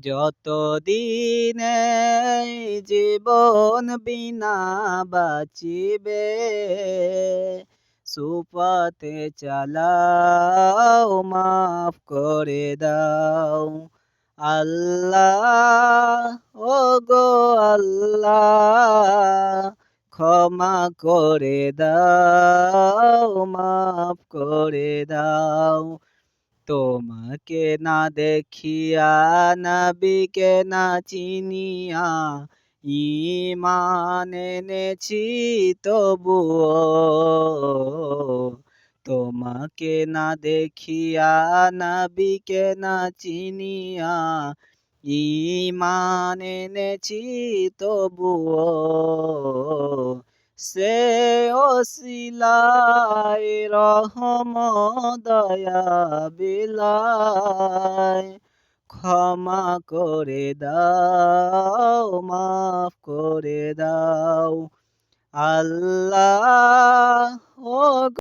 যতদিনে জীবন বিনা বাঁচিবে, সুপথে চালাও, মাফ করে দাও। আল্লাহ ও গো আল্লাহ, ক্ষমা করে দাও, মাফ করে দাও। তোমাকে না দেখিয়া নবীকে না চিনিয়া ইমান এনেছি তবুও। তোমাকে না দেখিয়া নবীকে না চিনিয়া ইমান এনেছি তবুও। সে ওসিলায় রহম দয়া বিলায়। ক্ষমা করে দাও মাফ করে দাও। আল্লাহ ও